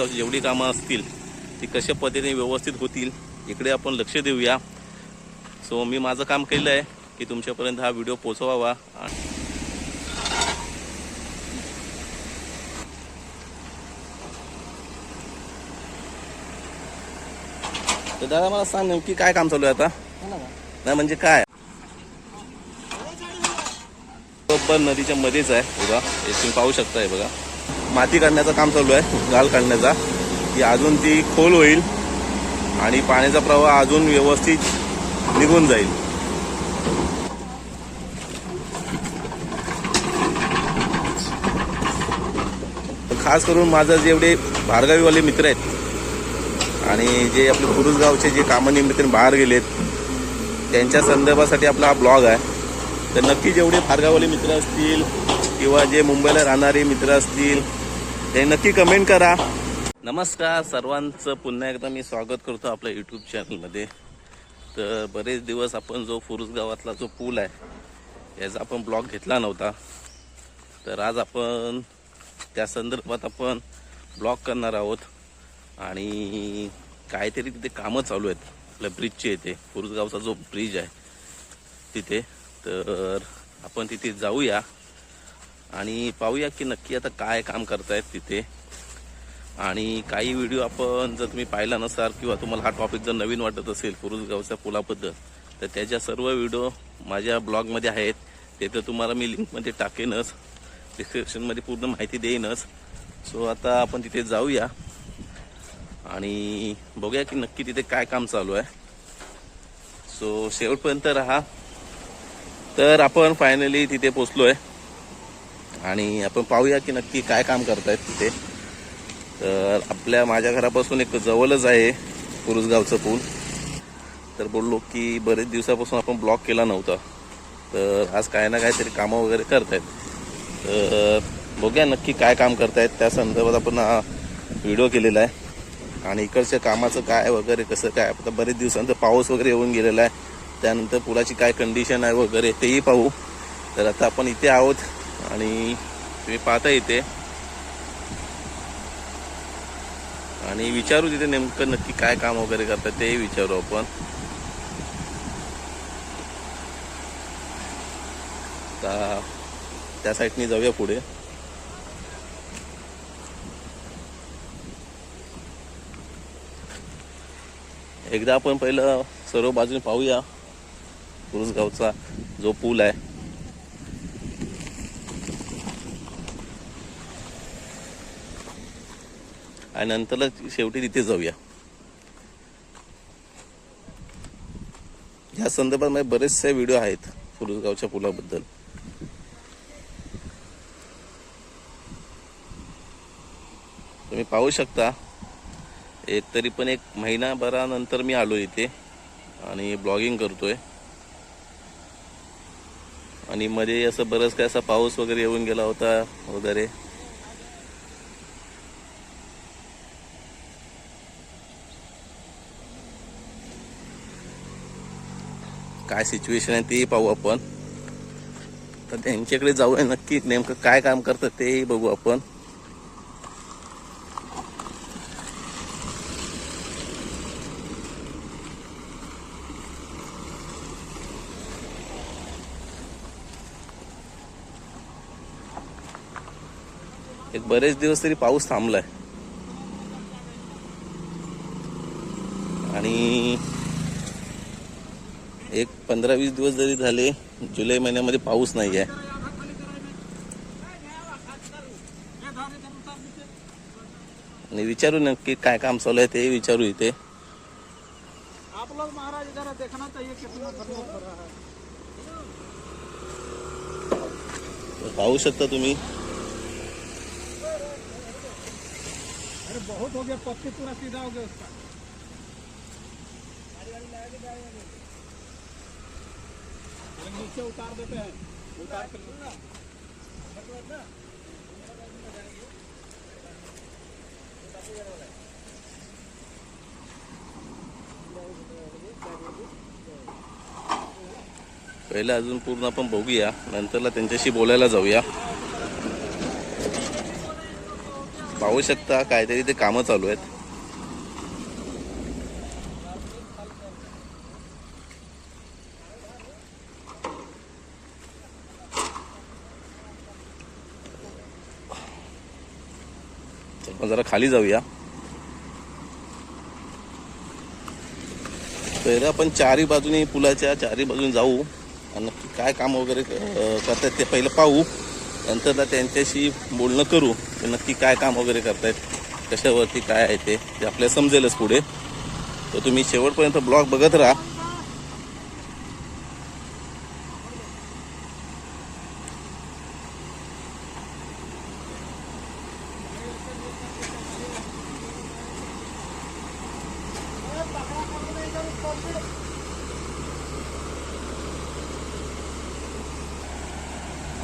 पुरुषगावची जेवढी कामं असतील ती कशा पद्धतीने व्यवस्थित होतील इकडे आपण लक्ष देऊया. सो मी माझं काम केलं आहे की तुमच्यापर्यंत हा व्हिडिओ पोचवावा तर दादा मला सांग नेमकी काय काम चालू आहे आता? नाही म्हणजे काय? नदीच्या मध्येच आहे बघा. हे तुम्ही पाहू शकताय बघा. माती काढण्याचं काम चालू आहे गाल काढण्याचा. ती अजून ती खोल होईल आणि पाण्याचा प्रवाह अजून व्यवस्थित निघून जाईल. खास करून माझं जेवढे भार्गावीवाले मित्र आहेत आणि जे आपले पुरुषगावचे जे कामानिमित्ताने बाहेर गेलेत त्यांच्या संदर्भासाठी आपला हा ब्लॉग आहे. तर नक्की जेवढे फारगावले मित्र असतील किंवा जे मुंबईला राहणारे मित्र असतील ते नक्की कमेंट करा. नमस्कार सर्वांचं पुन्हा एकदा मी स्वागत करतो आपल्या यूट्यूब चॅनलमध्ये तर बरेच दिवस आपण जो फुरुस गावातला जो पूल आहे याचा आपण ब्लॉग घेतला नव्हता. तर आज आपण त्या संदर्भात आपण ब्लॉग करणार आहोत. आणि काहीतरी तिथे कामं चालू आहेत आपल्या ब्रिजचे येते फुरुसगावचा जो ब्रिज आहे तिथे. तर आपण तिथे जाऊया. आणि पाहूया की नक्की आता काय काम करतायत तिथे. आणि काही व्हिडिओ आपण जर तुम्ही पाहिला नसाल किंवा तुम्हाला हा टॉपिक जर नवीन वाटत असेल पुरुषगावच्या पुलाबद्दल तर त्याच्या सर्व व्हिडिओ माझ्या ब्लॉगमध्ये आहेत. ते तर तुम्हाला मी लिंकमध्ये टाकेनच. डिस्क्रिप्शनमध्ये पूर्ण माहिती देईनच. सो आता आपण तिथे जाऊया. आणि बघूया की नक्की तिथे काय काम चालू आहे. सो शेवटपर्यंत राहा. तर आपण फायनली तिथे पोचलो आहे आणि आपण पाहूया की नक्की काय काम करतायत तिथे. तर आपल्या माझ्या घरापासून एक जवळच आहे पुरुषगावचं पूल. तर बोललो की बरेच दिवसापासून आपण ब्लॉक केला नव्हता. तर आज काय ना काहीतरी कामं वगैरे करतायत. तर बघूया नक्की काय काम करतायत. त्या संदर्भात आपण व्हिडिओ केलेला आहे. आणि इकडच्या कामाचं काय वगैरे कसं काय? आता बरेच दिवसानंतर पाऊस वगैरे येऊन गेलेला आहे. त्यानंतर पुलाची काय कंडिशन आहे वगैरे तेही पाहू. तर आता आपण इथे आहोत. आणि तुम्ही पाहता इथे. आणि विचारू तिथे नेमकं नक्की काय काम वगैरे करतात तेही विचारू आपण. त्या साईडनी जाऊया पुढे. एकदा आपण पहिलं सर्व बाजूने पाहूया. पुरुषगावचा जो पूल आहे. आणि नंतरला शेवटी तिथे जाऊया. या संदर्भात माझे बरेचसे व्हिडिओ आहेत फुलगावच्या पुलाबद्दल. तुम्ही पाहू शकता एक तरी पण एक महिनाभरानंतर मी आलो इथे आणि ब्लॉगिंग करतोय. आणि मध्ये असं बरंच काय असा पाऊस वगैरे येऊन गेला होता वगैरे. सिच्युएशन आहे तेही पाहू आपण. तर त्यांच्याकडे जाऊया नक्की नेमकं काय काम करतं तेही बघू आपण. एक बरेच दिवस तरी पाऊस थांबलाय. पंधरा वीस दिवस जरी झाले जुलै महिन्यामध्ये पाऊस नाही आहे. आणि विचारू नक्की काय काम चालू आहे ते विचारू इथे. कितना है। पाहू शकता तुम्ही. अरे बहुत हो गया पत्ती पूरा सीधा हो गया उसका। अरे नीचे उतार देते हैं। उतार कर पहिलं अजून पूर्ण आपण बघूया. नंतरला त्यांच्याशी बोलायला जाऊया. पाहू शकता काहीतरी ते कामं चालू आहेत तर आपण जरा खाली जाऊया. तर आपण चारी बाजूनी पुलाच्या चारी बाजूनी जाऊ. आणि नक्की काय काम वगैरे करतायत ते पहिलं पाहू. नंतर त्यांच्याशी बोलणं करू. की नक्की काय काम वगैरे करतायत कशावरती काय आहे ते ते आपल्याला समजेलच पुढे. तर तुम्ही शेवटपर्यंत ब्लॉग बघत राहा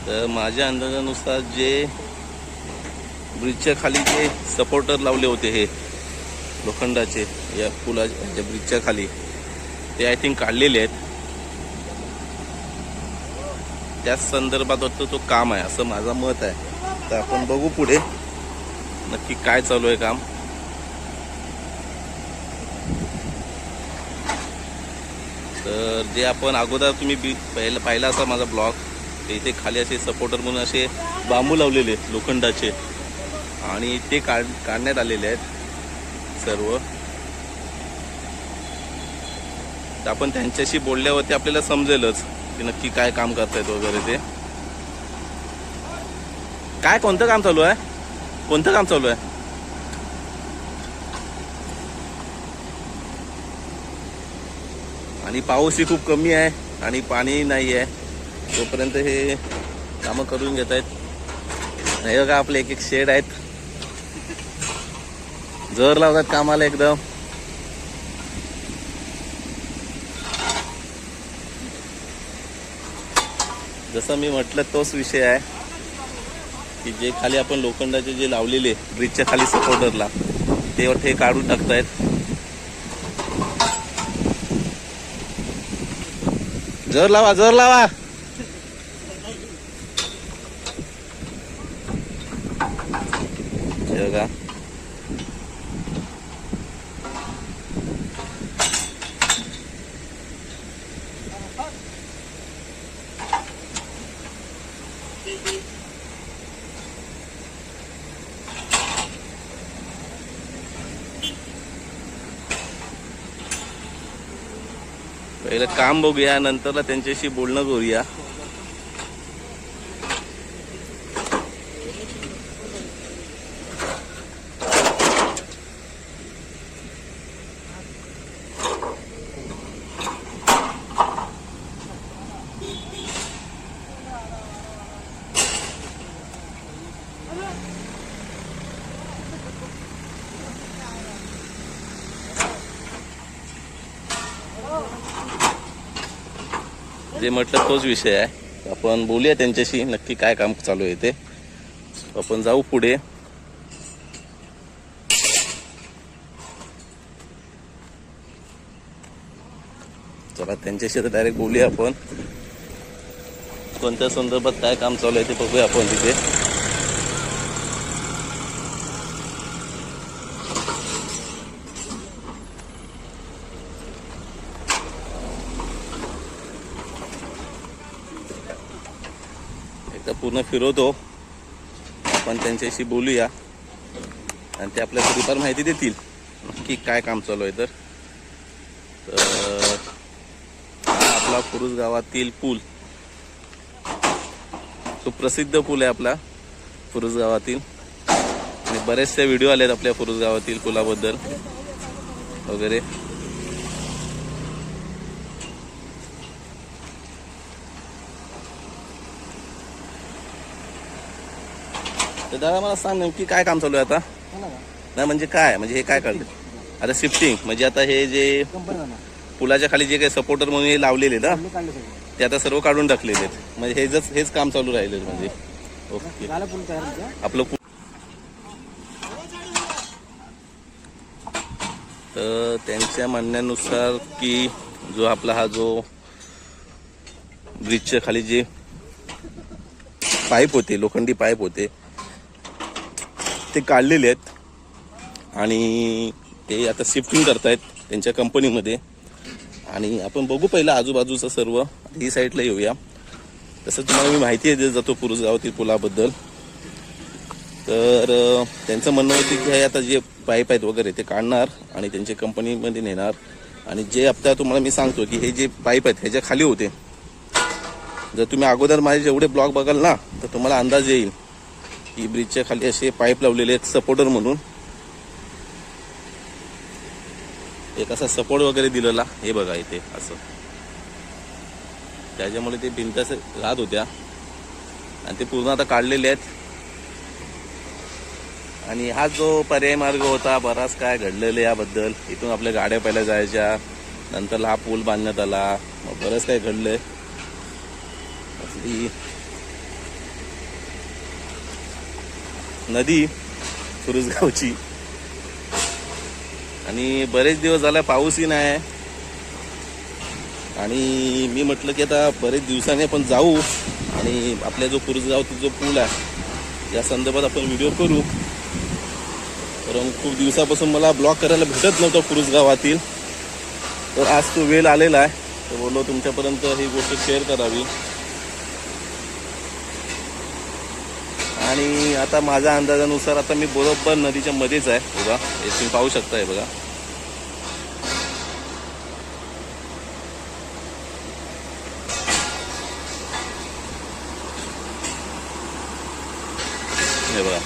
तर माझ्या अंदाजानुसार जे ब्रिजच्या खाली जे सपोर्टर लावले होते हे लोखंडाचे या पुलाच्या ब्रिजच्या खाली ते आय थिंक काढलेले आहेत. त्याच संदर्भात वाटतं तो काम आहे असं माझं मत आहे. तर आपण बघू पुढे नक्की काय चालू आहे काम. तर जे आपण अगोदर तुम्ही बी पहिला पाहिला असा माझा ब्लॉग ते इथे खाली असे सपोर्टर म्हणून असे बांबू लावलेले आहेत लोखंडाचे. आणि ते काढ काढण्यात आलेले आहेत सर्व. तर आपण त्यांच्याशी बोलल्यावरती आपल्याला समजेलच की नक्की काय काम करतायत वगैरे ते. काय कोणतं काम चालू आहे? कोणतं काम चालू आहे? आणि पाऊसही खूप कमी आहे आणि पाणी नाही आहे तोपर्यंत हे कामं करून घेत आहेत. हे बघा आपले एक एक शेड आहेत. जर लावतात कामाला एकदम. जसं मी म्हटलं तोच विषय आहे. की जे खाली आपण लोखंडाचे जे लावलेले ब्रिजच्या खाली सपोर्टरला ते हे काढून टाकतायत. जर लावा जर लावा. हे बघा पहिलं काम बघूया नंतरला त्यांच्याशी बोलणं करूया. जे म्हटलं तोच विषय आहे. आपण बोलूया त्यांच्याशी नक्की काय काम चालू आहे ते. आपण जाऊ पुढे. चला त्यांच्याशी तर डायरेक्ट बोलूया आपण. कोणत्या संदर्भात काय काम चालू आहे ते बघूया आपण तिथे एकदा पूर्ण फिरवतो. आपण त्यांच्याशी बोलूया. आणि ते आपल्याला थोडीफार माहिती देतील नक्की काय काम चालू आहे तर. आपला कुरुस गावातील पूल. तो प्रसिद्ध पूल आहे आपला फुरुस गावातील. आणि बरेचसे व्हिडिओ आले आहेत आपल्या फुरुस गावातील पुलाबद्दल. वगैरे. तर दादा मला सांग नेमकी काय काम चालू आहे आता? नाही म्हणजे काय? म्हणजे हे काय कळलं आता शिफ्टिंग म्हणजे आता हे जे पुलाच्या खाली जे काही सपोर्टर म्हणून हे लावलेले ना ते आता सर्व काढून टाकलेले आहेत. म्हणजे हे जस हेच काम चालू राहिले म्हणजे. ओके. आपलं पु- तर त्यांच्या म्हणण्यानुसार की जो आपला हा जो ब्रिजच्या खाली जे पाईप होते लोखंडी पाईप होते ते काढलेले आहेत. आणि ते आता शिफ्टिंग करतायत त्यांच्या कंपनीमध्ये आणि आपण बघू पहिलं आजूबाजूचं सर्व. ही साईडला येऊया. तसं तुम्हाला मी माहिती देत जातो पुरुषगावातील पुलाबद्दल. तर त्यांचं म्हणणं होतं की हे आता जे पाईप आहेत वगैरे ते काढणार आणि त्यांच्या कंपनीमध्ये नेणार. आणि जे आता तुम्हाला मी सांगतो की हे जे पाईप आहेत ह्याच्या खाली होते. जर तुम्ही अगोदर माझे जेवढे ब्लॉग बघाल ना तर तुम्हाला अंदाज येईल. ही ब्रिजच्या खाली असे पाईप लावलेले आहेत सपोर्टर म्हणून. एक असा सपोर्ट वगैरे दिलेला हे बघा इथे असं. त्याच्यामुळे ते भिंत राहत होत्या. आणि ते पूर्ण आता काढलेले आहेत. आणि हा जो पर्याय मार्ग होता बराच काय घडलेलं याबद्दल. इथून आपल्या गाड्या पहिल्या जायच्या नंतर हा पूल बांधण्यात आला. मग बरंच काय घडलंय. नदी सुरुजगावची आणि बरेच दिवस झाला पाऊसही नाही. आहे आणि मी म्हटलं की आता बरेच दिवसांनी आपण जाऊ आणि आपल्या जो पुरुषगावचा जो पूल आहे या संदर्भात आपण व्हिडिओ करू. कारण खूप दिवसापासून मला ब्लॉग करायला भेटत नव्हतं कुरुजगावातील तर आज तो वेळ आलेला आहे. तर बोललो तुमच्यापर्यंत ही गोष्ट शेअर करावी. आणि आता माझ्या अंदाजानुसार आता मी बरोबर नदीच्या मध्येच आहे. बघा हे तुम्ही पाहू शकताय बघा. हे बघा.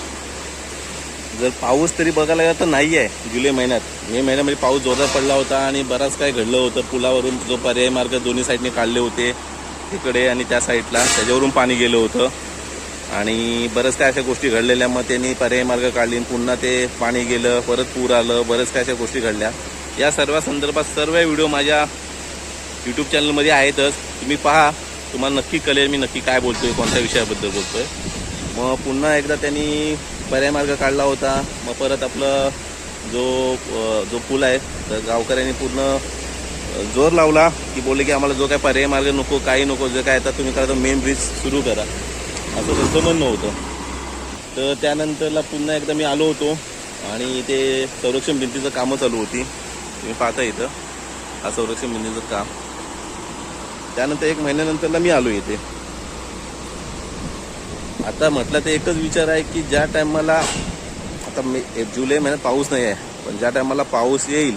जर पाऊस तरी बघायला गेला तर नाही आहे जुलै महिन्यात. मे महिन्यामध्ये पाऊस जोरदार पडला होता आणि बराच काय घडलं होतं. पुलावरून जो पर्याय मार्ग दोन्ही साईडने काढले होते तिकडे आणि त्या साईडला. त्याच्यावरून पाणी गेलं होतं. आणि बरंच काय अशा गोष्टी घडलेल्या. मग त्यांनी पर्याय मार्ग काढली पुन्हा ते पाणी गेलं परत पूर आलं बरंच काय अशा गोष्टी घडल्या. या सर्व संदर्भात सर्व व्हिडिओ माझ्या यूट्यूब चॅनलमध्ये आहेतच. तुम्ही पहा तुम्हाला नक्की कळेल मी नक्की काय बोलतोय कोणत्या विषयाबद्दल बोलतोय. मग पुन्हा एकदा त्यांनी पर्याय मार्ग काढला होता. मग परत आपलं जो जो पूल आहे तर गावकऱ्यांनी पूर्ण जोर लावला की बोलले की आम्हाला जो काय पर्याय मार्ग नको काही नको जे काय आता तुम्ही करा मेन ब्रिज सुरू करा. असं त्यांचं म्हणणं होतं. तर त्यानंतरला पुन्हा एकदा मी आलो होतो आणि ते संरक्षण भिंतीचं कामं चालू होती. तुम्ही पाहता इथं. हा संरक्षण भिंतीचं काम. त्यानंतर एक महिन्यानंतरला मी आलो इथे. आता म्हटलं तर एकच विचार आहे की ज्या टायमाला आता मे जुलै महिन्यात पाऊस नाही आहे पण ज्या टायमाला पाऊस येईल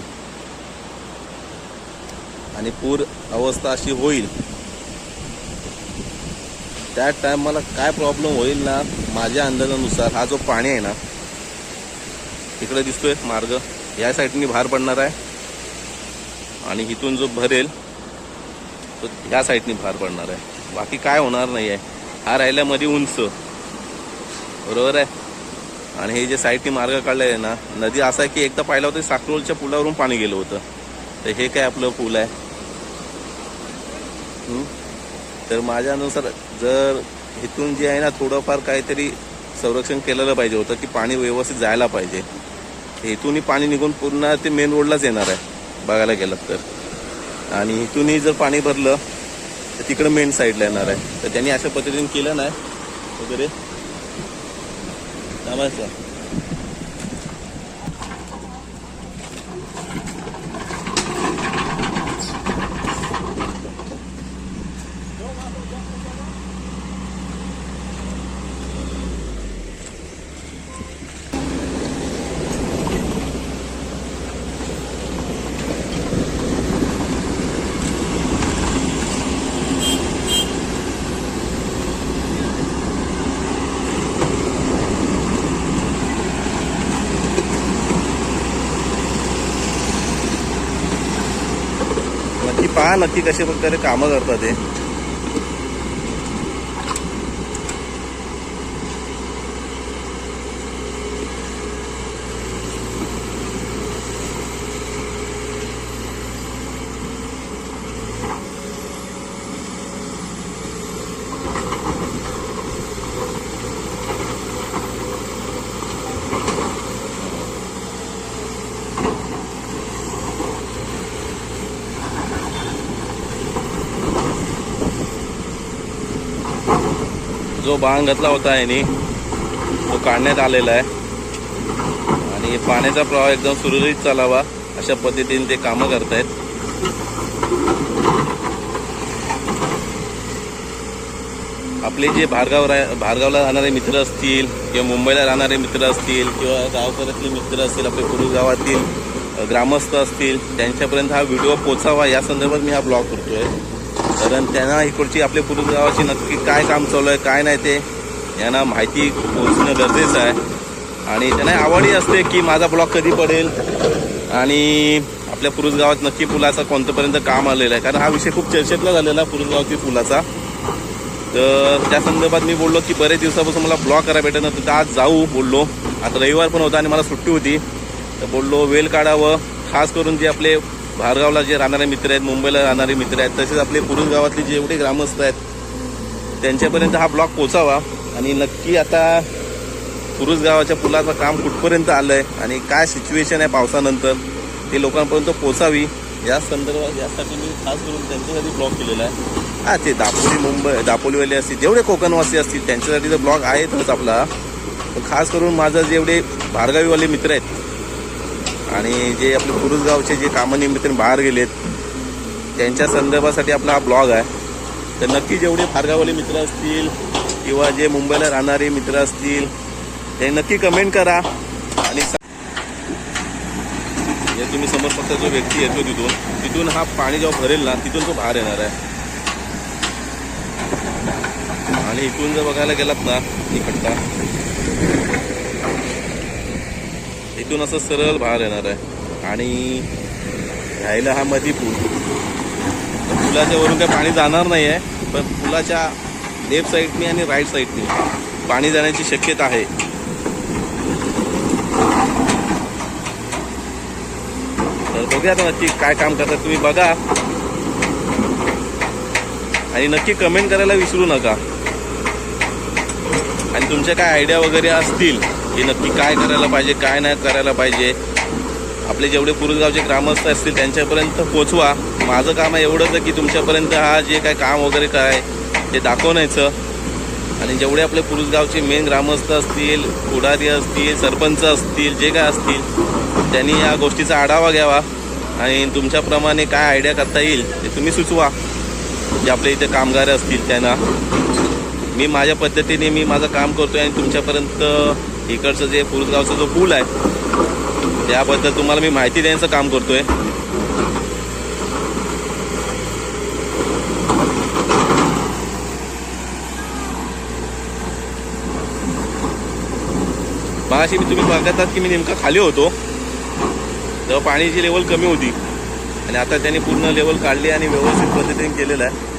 आणि पूर अवस्था अशी होईल त्या टायमाला काय प्रॉब्लेम होईल ना माझ्या अंदाजानुसार हा जो पाणी आहे ना इकडे दिसतोय मार्ग. या साईडनी भार पडणार आहे. आणि इथून जो भरेल तो ह्या साईडनी भार पडणार आहे. बाकी काय होणार नाही आहे. हा राहिल्यामध्ये उंच. बरोबर आहे? आणि हे जे साईडनी मार्ग काढले आहे ना नदी असा आहे की एकदा पाहिलं होतं साकरोलच्या पुलावरून पाणी गेलं होतं. तर हे काय आपलं पूल आहे? तर माझ्यानुसार जर इथून जे आहे ना थोडंफार काहीतरी संरक्षण केलेलं पाहिजे होतं की पाणी व्यवस्थित जायला पाहिजे. इथूनही पाणी निघून पूर्ण ते मेन रोडलाच येणार आहे बघायला गेलं तर. आणि इथूनही जर पाणी भरलं तर तिकडं मेन साईडला येणार आहे. तर त्यांनी अशा पद्धतीने केलं नाही. वगैरे. नमस्कार नक्की पहा नक्की कशा प्रकारे कामं करतात ते जो बाण घातला होता यांनी तो काढण्यात आलेला आहे. आणि पाण्याचा प्रवाह एकदम सुरळीत चालावा अशा पद्धतीने ते कामं करतायत. आपले जे भारगाव रा- भारगावला राहणारे मित्र असतील किंवा मुंबईला राहणारे मित्र असतील किंवा गावकऱ्यातले मित्र असतील आपले पूर्व गावातील ग्रामस्थ असतील त्यांच्यापर्यंत हा व्हिडिओ पोचावा या संदर्भात मी हा ब्लॉग करतोय. कारण त्यांना इकडची आपल्या पूर्व गावाची नक्की काय काम चालू आहे काय नाही ते यांना माहिती पोहोचणं गरजेचं आहे. आणि त्यांना आवडही असते की माझा ब्लॉक कधी पडेल. आणि आपल्या पुरुष गावात नक्की पुलाचा कोणत्यापर्यंत काम आलेलं आहे. कारण हा विषय खूप चर्चेतला झालेला पुरुष गावातील पुलाचा. तर त्या संदर्भात मी बोललो की बरेच दिवसापासून मला ब्लॉक करायला भेटत नव्हतं तर आज जाऊ बोललो. आता रविवार पण होता आणि मला सुट्टी होती. तर बोललो वेल काढावं. खास करून जे आपले भारगावला जे राहणारे मित्र आहेत मुंबईला राहणारे मित्र आहेत तसेच आपले पुरुष गावातले जेवढे ग्रामस्थ आहेत त्यांच्यापर्यंत हा ब्लॉक पोचावा आणि नक्की आता पुरुष गावाच्या पुलाचं काम कुठपर्यंत आलं आहे आणि काय सिच्युएशन आहे पावसानंतर ते लोकांपर्यंत पोचावी या संदर्भात यासाठी मी खास करून त्यांच्यासाठी ब्लॉक केलेला आहे. हा ते दापोली मुंबई दापोलीवाले असतील जेवढे कोकणवासी असतील त्यांच्यासाठी तर ब्लॉग आहेतच आपला. खास करून माझं जेवढे भारगावीवाले मित्र आहेत आणि जे आपले पुरुष गावचे जे कामानिमित्ताने बाहेर गेलेत त्यांच्या संदर्भासाठी आपला हा ब्लॉग आहे. तर नक्की जेवढे फारगावले मित्र असतील किंवा जे मुंबईला राहणारे मित्र असतील ते नक्की कमेंट करा. आणि हे तुम्ही समोर फक्त जो व्यक्ती येतो तिथून तिथून हा पाणी जेव्हा भरेल ना तिथून तो बाहेर येणार आहे. आणि इथून जर बघायला गेलात ना इकडचा. इथून असं सरळ बाहेर येणार आहे. आणि राहिला हा मधी पूल. पुलाच्या वरून काही पाणी जाणार नाही आहे पण पुलाच्या लेफ्ट साईडनी आणि राईट साईडनी पाणी जाण्याची शक्यता आहे. तर बघूया आता नक्की काय काम करतात. तुम्ही बघा. आणि नक्की कमेंट करायला विसरू नका. आणि तुमच्या काय आयडिया वगैरे असतील की नक्की काय करायला पाहिजे काय नाही करायला पाहिजे. आपले जेवढे पुरुषगावचे ग्रामस्थ असतील त्यांच्यापर्यंत पोचवा. माझं काम आहे एवढंच की तुमच्यापर्यंत हा जे काय काम वगैरे काय ते दाखवण्याचं. आणि जेवढे आपले पुरुषगावचे मेन ग्रामस्थ असतील पुढारी असतील सरपंच असतील जे काय असतील त्यांनी या गोष्टीचा आढावा घ्यावा. आणि तुमच्याप्रमाणे काय आयडिया करता येईल ते तुम्ही सुचवा. जे आपले इथे कामगार असतील त्यांना. मी माझ्या पद्धतीने मी माझं काम करतो आहे आणि तुमच्यापर्यंत इकडचं जे पुरुषगावचा जो पूल आहे त्याबद्दल तुम्हाला मी माहिती देण्याचं काम करतोय. मगाशी मी तुम्ही बघतात की मी नेमका खाली होतो. तेव्हा पाण्याची लेवल कमी होती. आणि आता त्यांनी पूर्ण लेवल काढली आणि व्यवस्थित पद्धतीने केलेलं आहे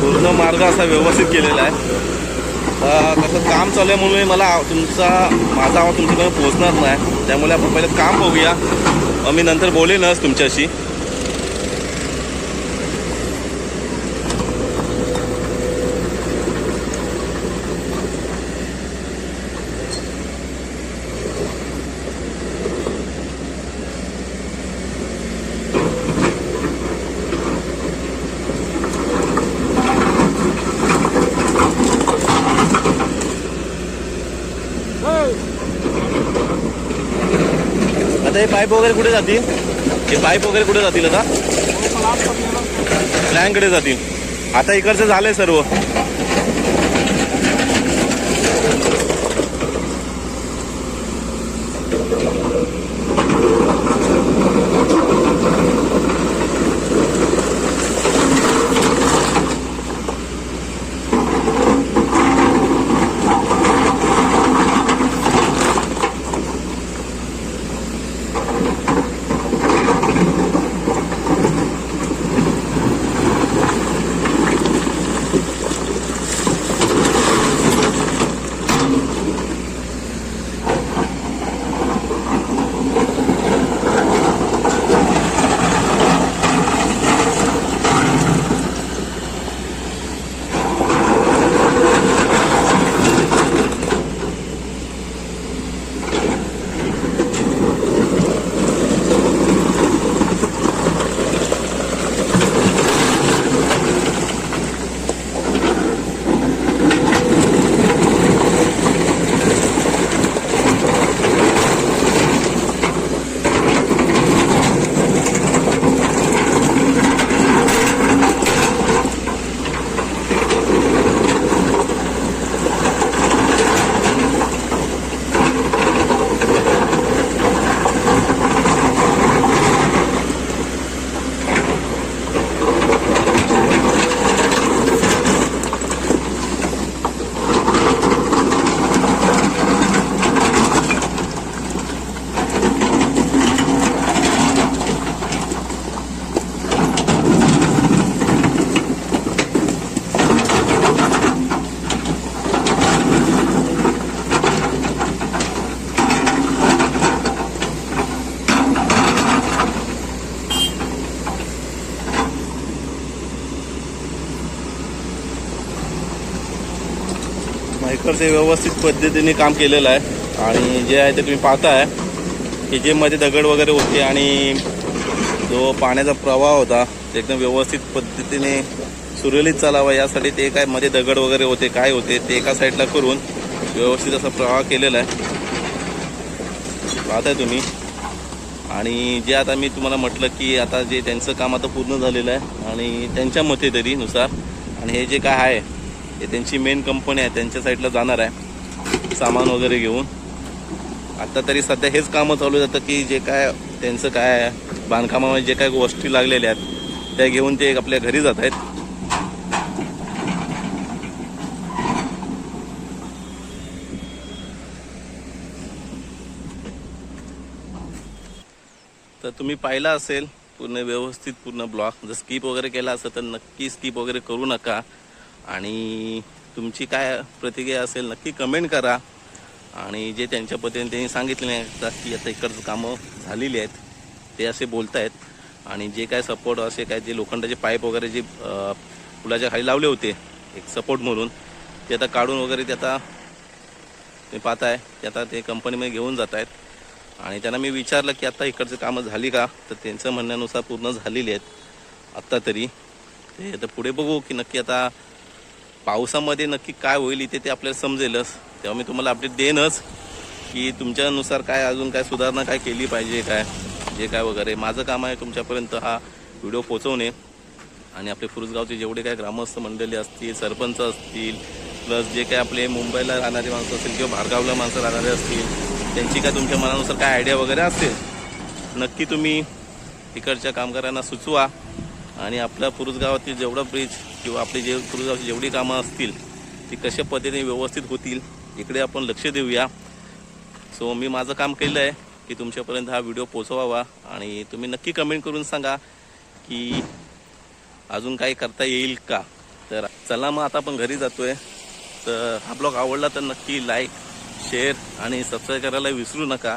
पूर्ण मार्ग असा व्यवस्थित केलेला आहे. अं, कसं काम चालू आहे म्हणून मला तुमचा माझा आवाज तुमच्याकडे पोहोचणार नाही. त्यामुळे आपण पहिलं काम बघूया मी नंतर बोलेनच तुमच्याशी आता हे पाईप वगैरे कुठे जातील? हे पाईप वगैरे कुठे जातील आता? प्लॅनकडे जातील. आता इकडचं झालंय सर्व. मायकरचे व्यवस्थित पद्धतीने काम केलेलं आहे. आणि जे आहे ते तुम्ही पाहताय की जे मध्ये दगड वगैरे होते आणि जो पाण्याचा प्रवाह होता ते एकदम व्यवस्थित पद्धतीने सुरळीत चालावा यासाठी ते काय मध्ये दगड वगैरे होते काय होते ते एका साईडला करून व्यवस्थित असा प्रवाह केलेला आहे. पाहताय तुम्ही. आणि जे आता मी तुम्हाला म्हटलं की आता जे त्यांचं काम आता पूर्ण झालेलं आहे आणि त्यांच्या मते तरीनुसार आणि हे जे काय आहे हे त्यांची मेन कंपनी आहे त्यांच्या साईडला जाणार आहे. सामान वगैरे घेऊन. आता तरी सध्या हेच कामं चालू जातं की जे काय त्यांचं काय बांधकामामध्ये जे काय गोष्टी लागलेल्या आहेत त्या घेऊन ते आपल्या घरी जात आहेत. तर तुम्ही पाहिला असेल पूर्ण व्यवस्थित पूर्ण ब्लॉक जर स्किप वगैरे केला असेल तर नक्की स्किप वगैरे करू नका. आणि तुमची काय प्रतिक्रिया असेल नक्की कमेंट करा. आणि जे त्यांच्या पद्धतीने त्यांनी सांगितले नाही की आता इकडचं कामं झालेली आहेत ते असे बोलत आहेत आणि जे काय सपोर्ट असे काय जे लोखंडाचे पाईप वगैरे जे पुलाच्या खाली लावले होते एक सपोर्ट म्हणून ते आता काढून वगैरे ते आता तुम्ही पाहताय. ते आता ते कंपनीमध्ये घेऊन जात आहेत आणि त्यांना मी विचारलं की आता इकडचं कामं झाली का? तर त्यांचं म्हणण्यानुसार पूर्ण झालेली आहेत. आत्ता तरी. ते आता पुढे बघू की नक्की आता पावसामध्ये नक्की काय होईल इथे ते आपल्याला समजेलच. तेव्हा मी तुम्हाला अपडेट देईनच की तुमच्यानुसार काय अजून काय सुधारणा काय केली पाहिजे काय जे काय वगैरे. माझं काम आहे तुमच्यापर्यंत हा व्हिडिओ पोचवणे आणि आपले फुरुसगावचे जेवढे काय ग्रामस्थ मंडळी असतील सरपंच असतील प्लस जे काय आपले मुंबईला राहणारे माणसं असतील किंवा भारगावला माणसं राहणारे असतील त्यांची काय तुमच्या मनानुसार काय आयडिया वगैरे असेल नक्की तुम्ही इकडच्या कामगारांना सुचवा. आणि आपल्या पुरुषगावातील जेवढं ब्रिज किंवा आपली जे पुरुषगावची जेवढी कामं असतील ती कशा पद्धतीने व्यवस्थित होतील इकडे आपण लक्ष देऊया. सो मी माझं काम केलं आहे की तुमच्यापर्यंत हा व्हिडिओ पोचवावा आणि तुम्ही नक्की कमेंट करून सांगा की अजून काही करता येईल का? तर चला मग आता आपण घरी जातो आहे तर हा ब्लॉग आवडला तर नक्की लाईक शेअर आणि सबस्क्राईब करायला विसरू नका.